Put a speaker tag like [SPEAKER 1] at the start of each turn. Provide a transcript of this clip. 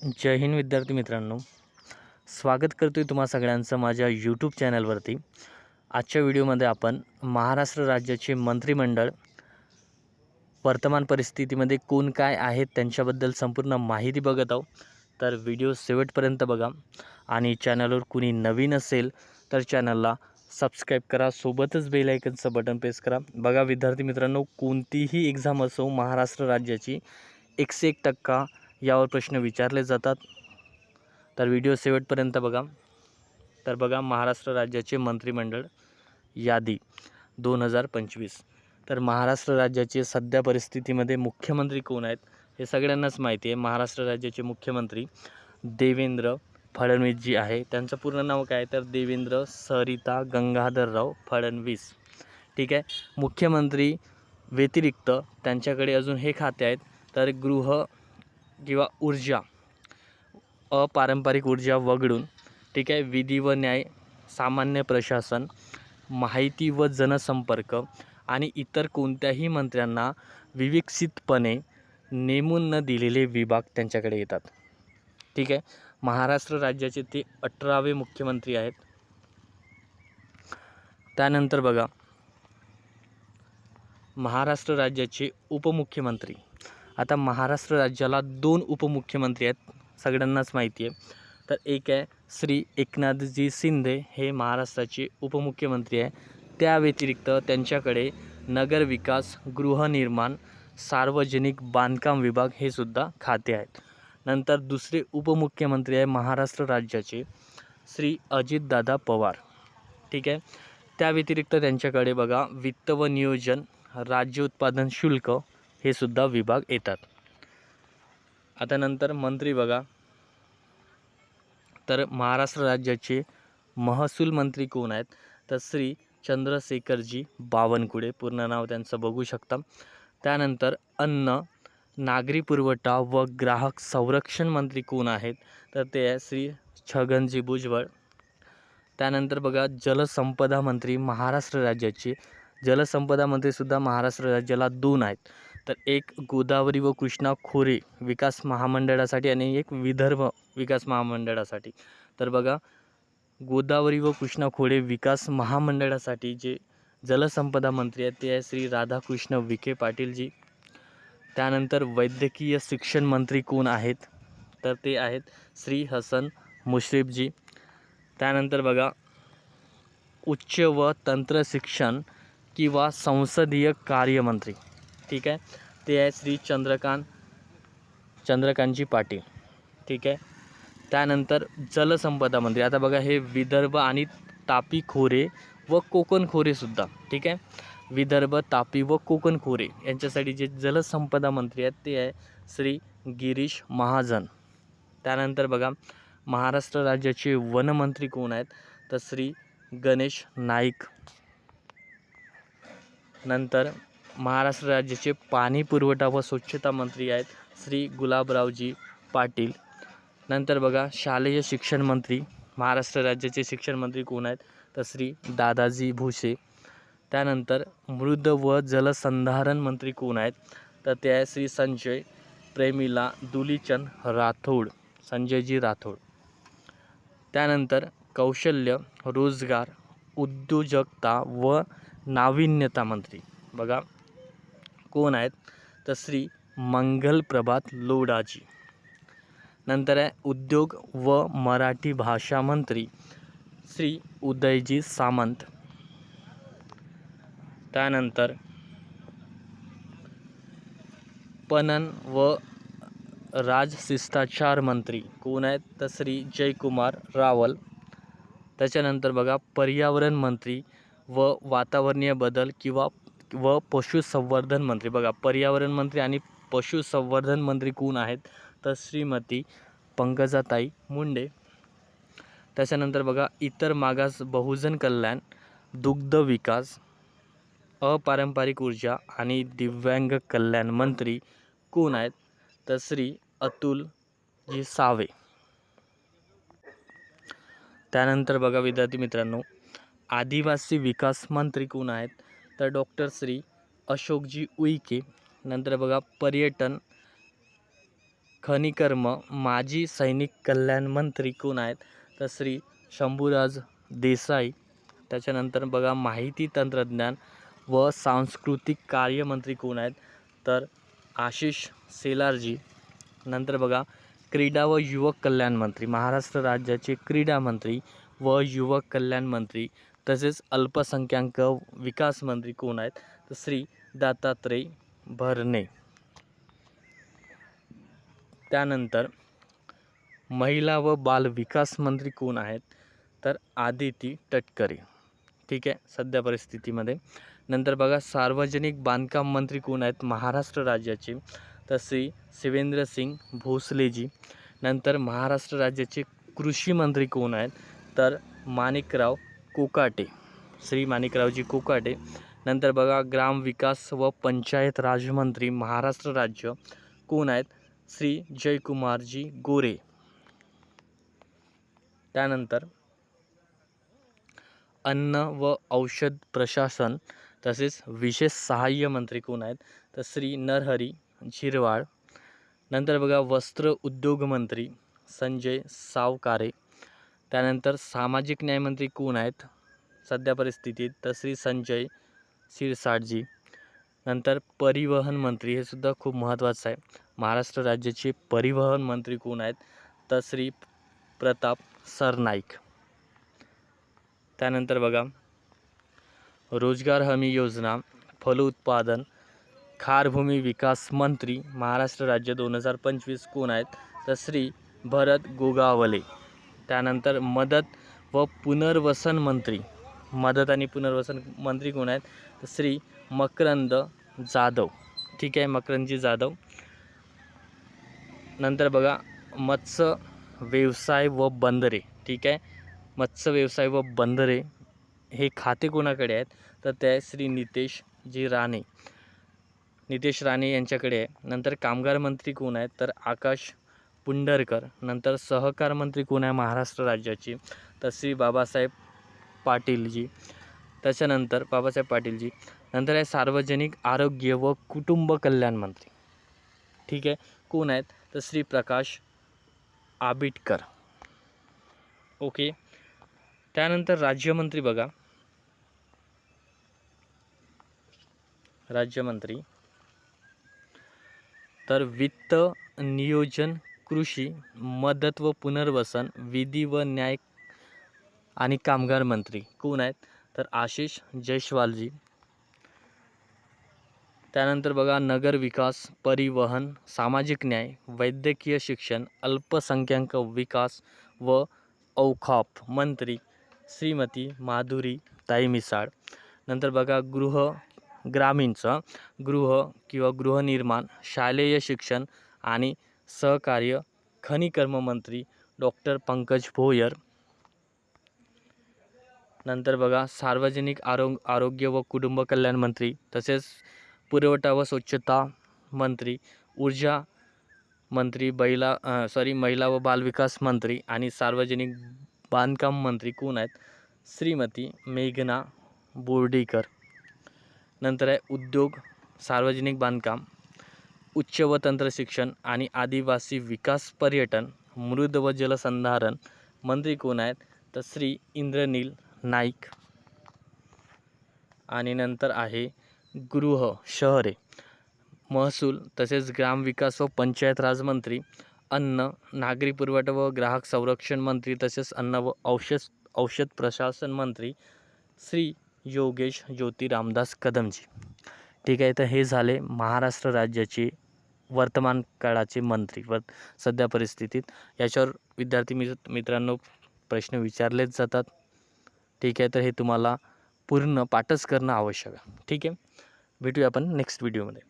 [SPEAKER 1] जय हिंद विद्यार्थी मित्रांनो. स्वागत करतो आहे तुम्हा सगळ्यांचं माझ्या यूट्यूब चॅनलवरती आजच्या व्हिडिओमध्ये आपण महाराष्ट्र राज्याचे मंत्रिमंडळ वर्तमान परिस्थितीमध्ये कोण काय आहेत त्यांच्याबद्दल संपूर्ण माहिती बघत आहोत. तर व्हिडिओ शेवटपर्यंत बघा. आणि चॅनलवर कुणी नवीन असेल तर चॅनलला सबस्क्राईब करा. सोबतच बेल आयकनचं बटन प्रेस करा. बघा विद्यार्थी मित्रांनो कोणतीही एक्झाम असो महाराष्ट्र राज्याची एकशे एक टक्का यावर प्रश्न विचारले जातात. तर व्हिडिओ शेवटपर्यंत बघा. तर बघा महाराष्ट्र राज्याचे मंत्रिमंडळ यादी दोन हजार पंचवीस. तर महाराष्ट्र राज्याचे सध्या परिस्थितीमध्ये मुख्यमंत्री कोण आहेत हे सगळ्यांनाच माहिती आहे. महाराष्ट्र राज्याचे मुख्यमंत्री देवेंद्र फडणवीस जी आहे. त्यांचं पूर्ण नाव काय? तर देवेंद्र सरिता गंगाधरराव फडणवीस. ठीक आहे? मुख्यमंत्री व्यतिरिक्त त्यांच्याकडे अजून हे खाते आहेत. तर गृह किंवा ऊर्जा अपारंपरिक ऊर्जा वगळून ठीक आहे विधी व न्याय सामान्य प्रशासन माहिती व जनसंपर्क आणि इतर कोणत्याही मंत्र्यांना विविकसितपणे नेमून न दिलेले विभाग त्यांच्याकडे येतात. ठीक आहे महाराष्ट्र राज्याचे ते अठरावे मुख्यमंत्री आहेत. त्यानंतर बघा महाराष्ट्र राज्याचे उपमुख्यमंत्री. आता महाराष्ट्र राज्याला दोन उपमुख्यमंत्री आहेत सगळ्यांनाच माहिती आहे. तर एक आहे श्री एकनाथजी शिंदे हे महाराष्ट्राचे उपमुख्यमंत्री आहे त्या व्यतिरिक्त त्यांच्याकडे नगरविकास गृहनिर्माण सार्वजनिक बांधकाम विभाग हे सुद्धा खाते आहेत. नंतर दुसरे उपमुख्यमंत्री आहे महाराष्ट्र राज्याचे श्री अजितदादा पवार. ठीक आहे? त्या व्यतिरिक्त त्यांच्याकडे बघा वित्त व नियोजन राज्य उत्पादन शुल्क हे सुद्धा विभाग येतात. आता नंतर मंत्री बघा. तर महाराष्ट्र राज्याचे महसूल मंत्री कोण आहेत? तर श्री चंद्रशेखरजी बावनकुळे पूर्ण नाव त्यांचं बघू शकता. त्यानंतर अन्न नागरी पुरवठा व ग्राहक संरक्षण मंत्री कोण आहेत? तर ते आहे श्री छगनजी भुजबळ. त्यानंतर बघा जलसंपदा मंत्री महाराष्ट्र राज्याचे जलसंपदा मंत्रीसुद्धा महाराष्ट्र राज्याला दोन आहेत. तर एक गोदावरी व कृष्णा खोरे विकास महामंडळासाठी आणि एक विदर्भ विकास महामंडळासाठी. तर बघा गोदावरी व कृष्णा खोरे विकास महामंडळासाठी जे जलसंपदा मंत्री आहेत ते आहे श्री राधाकृष्ण विखे पाटीलजी. त्यानंतर वैद्यकीय शिक्षण मंत्री कोण आहेत? तर ते आहेत श्री हसन मुश्रीफजी. त्यानंतर बघा उच्च व तंत्र शिक्षण किंवा संसदीय कार्यमंत्री. ठीक आहे? ते आहे श्री चंद्रकांत चंद्रकांतजी पाटील. ठीक आहे? त्यानंतर जलसंपदा मंत्री. आता बघा हे विदर्भ आणि तापी खोरे व कोकण खोरेसुद्धा ठीक आहे? विदर्भ तापी व कोकण खोरे यांच्यासाठी जे जलसंपदा मंत्री आहेत ते आहे श्री गिरीश महाजन. त्यानंतर बघा महाराष्ट्र राज्याचे वनमंत्री कोण आहेत? तर श्री गणेश नाईक. नंतर महाराष्ट्र राज्याचे पाणी पुरवठा व स्वच्छता मंत्री आहेत श्री गुलाबरावजी पाटील. नंतर बघा शालेय शिक्षण मंत्री महाराष्ट्र राज्याचे शिक्षण मंत्री कोण आहेत? तर श्री दादाजी भुसे. त्यानंतर मृद व जलसंधारण मंत्री कोण आहेत? तर ते आहे श्री संजय प्रेमिला दुलीचंद राठोड संजयजी राठोड. त्यानंतर कौशल्य रोजगार उद्योजकता व नाविन्यता मंत्री. बघा कोण आहेत? तर श्री मंगल प्रभात लोडाजी नंतर आहे उद्योग व मराठी भाषा मंत्री श्री उदयजी सामंत. त्यानंतर पणन व राजशिष्टाचार मंत्री कोण आहेत? तर श्री जयकुमार रावल. त्याच्यानंतर बघा पर्यावरण मंत्री व वातावरणीय बदल किंवा व पशुसंवर्धन मंत्री. बघा पर्यावरण मंत्री आणि पशुसंवर्धन मंत्री कोण आहेत? तर श्रीमती पंकजाताई मुंडे. त्याच्यानंतर बघा इतर मागास बहुजन कल्याण दुग्ध विकास अपारंपरिक ऊर्जा आणि दिव्यांग कल्याण मंत्री कोण आहेत? तर श्री अतुलजी सावे. त्यानंतर बघा विद्यार्थी मित्रांनो आदिवासी विकास मंत्री कोण आहेत? तर डॉक्टर श्री अशोकजी उईके. नंतर बघा पर्यटन खनिकर्म माजी सैनिक कल्याण मंत्री कोण आहेत? तर श्री शंभूराज देसाई. त्याच्यानंतर बघा माहिती तंत्रज्ञान व सांस्कृतिक कार्यमंत्री कोण आहेत? तर आशिष सेलारजी. नंतर बघा क्रीडा व युवक कल्याण मंत्री महाराष्ट्र राज्याचे क्रीडा मंत्री व युवक कल्याण मंत्री तसेच अल्पसंख्याक विकास मंत्री कोण आहेत? तर श्री दत्तात्रय भरणे. त्यानंतर महिला व बाल विकास मंत्री कोण आहेत? तर आदिती तटकरे. ठीक आहे सध्या परिस्थितीमध्ये. नंतर बघा सार्वजनिक बांधकाम मंत्री कोण आहेत? महाराष्ट्र राज्याचे. तर श्री शिवेंद्र सिंग भोसलेजी. नंतर महाराष्ट्र राज्याचे कृषी मंत्री कोण आहेत? तर माणिकराव कोकाटे. श्री माणिकरावजी कोकाटे. नंतर बघा ग्रामविकास व पंचायत राजमंत्री महाराष्ट्र राज्य. कोण आहेत? श्री जयकुमारजी गोरे. त्यानंतर अन्न व औषध प्रशासन तसेच विशेष सहाय्य मंत्री कोण आहेत? तर श्री नरहरी झिरवाळ. नंतर बघा वस्त्र उद्योग मंत्री संजय सावकारे. त्यानंतर सामाजिक न्यायमंत्री कोण आहेत? सध्या परिस्थितीत तर श्री संजय शिरसाटजी. नंतर परिवहन मंत्री हे सुद्धा खूप महत्त्वाचं आहे. महाराष्ट्र राज्याचे परिवहन मंत्री कोण आहेत? तर श्री प्रताप सरनाईक. त्यानंतर बघा रोजगार हमी योजना फलोत्पादन खारभूमी विकास मंत्री महाराष्ट्र राज्य दोन हजार पंचवीस कोण आहेत? तर श्री भरत गोगावले. त्यानंतर मदत व पुनर्वसन मंत्री. मदत आणि पुनर्वसन मंत्री कोण आहेत? तर श्री मकरंद जाधव. ठीक आहे मकरंदजी जाधव. नंतर बघा मत्स्य व्यवसाय व बंदरे. ठीक आहे मत्स्य व्यवसाय व बंदरे हे खाते कोणाकडे आहेत? तर ते आहे श्री नितेश जी राणे. नितेश राणे यांच्याकडे आहे. नंतर कामगार मंत्री कोण आहेत? तर आकाश पुंडरकर नंतर सहकार मंत्री कोण आहे महाराष्ट्र राज्याची? तर श्री बाबासाहेब पाटीलजी. त्याच्यानंतर बाबासाहेब पाटीलजी. नंतर आहे सार्वजनिक आरोग्य व कुटुंब कल्याण मंत्री. ठीक आहे? कोण आहेत? तर श्री प्रकाश आबिटकर. ओके? त्यानंतर राज्यमंत्री बघा. राज्यमंत्री. तर वित्त नियोजन कृषी मदत व पुनर्वसन विधी व न्याय आणि कामगार मंत्री कोण आहेत? तर आशिष जयस्वालजी. त्यानंतर बघा नगर विकास परिवहन सामाजिक न्याय वैद्यकीय शिक्षण अल्पसंख्याक विकास व औखाप मंत्री श्रीमती माधुरी ताई मिसाळ. नंतर बघा गृह ग्रामीणचं गृह किंवा गृहनिर्माण शालेय शिक्षण आणि सहकार्य खनिकर्म मंत्री डॉक्टर पंकज भोयर. नंतर बघा सार्वजनिक आरोग आरोग्य व कुटुंब कल्याण मंत्री तसेच पुरवठा व स्वच्छता मंत्री ऊर्जा मंत्री बैला सॉरी महिला व बालविकास मंत्री आणि सार्वजनिक बांधकाम मंत्री कोण आहेत? श्रीमती मेघना बोर्डीकर. नंतर आहे उद्योग सार्वजनिक बांधकाम उच्च व तंत्र शिक्षण आणि आदिवासी विकास पर्यटन मृद व जलसंधारण मंत्री कोण आहेत? तर श्री इंद्रनील नाईक. आणि नंतर आहे गृह शहरे. महसूल तसेच ग्रामविकास व पंचायत राज मंत्री अन्न नागरी पुरवठा व ग्राहक संरक्षण मंत्री तसेच अन्न व औषध औषध प्रशासन मंत्री श्री योगेश ज्योती रामदास कदमजी. ठीक आहे. तर हे झाले महाराष्ट्र राज्याचे वर्तमान काळाचे मंत्री. व सध्या परिस्थितीत याच्यावर विद्यार्थी मित्र मित्रांनो प्रश्न विचारलेच जातात. ठीक आहे. तर हे तुम्हाला पूर्ण पाठच करणं आवश्यक आहे. ठीक आहे. भेटूया आपण नेक्स्ट व्हिडिओमध्ये